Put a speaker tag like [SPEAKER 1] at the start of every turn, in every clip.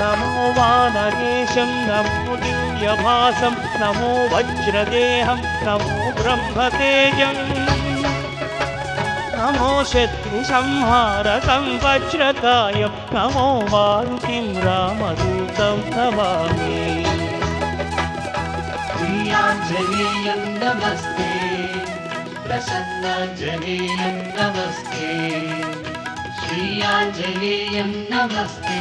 [SPEAKER 1] మారుతిం రామదూతం నమామి నమో వానరేశం నమో దివ్యభాసం నమో వజ్రదేహం నమో బ్రహ్మతేజం నమో శత్రు సంహారకం వజ్రకాయం నమో మారుతిం రామదూతం నమామి
[SPEAKER 2] ప్రియాంజనేయం నమస్తే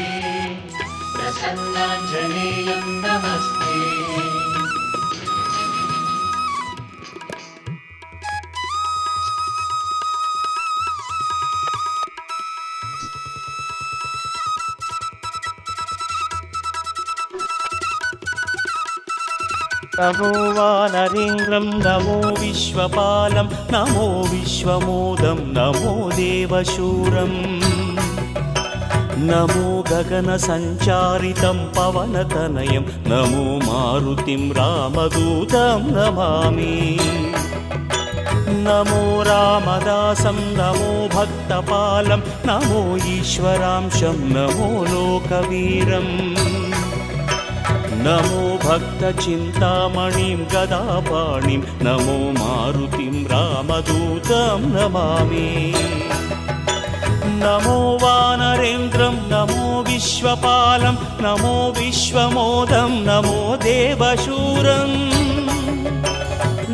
[SPEAKER 2] नमो वानरेन्द्रं नमो विश्वपालं नमो विश्वमोदं
[SPEAKER 1] नमो देवशूरम्। నమో గగన సంచారితం పవనతనయం నమో మారుతిం రామదూతం నమామి. నమో రామదాసం నమో భక్తపాలం నమో ఈశ్వరాంశం నమో లోకవీరం. నమో భక్తచింతామణిం గదాపాణిం నమో మారుతిం రామదూతం నమామి. నమో వానరేంద్రం విశ్వపాలం నమో విశ్వమోదం నమో దేవశూరం.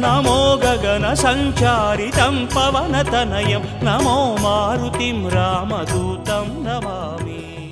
[SPEAKER 1] నమో గగన సంచారితం పవనతనయం నమో మారుతిం రామదూతం నమామి.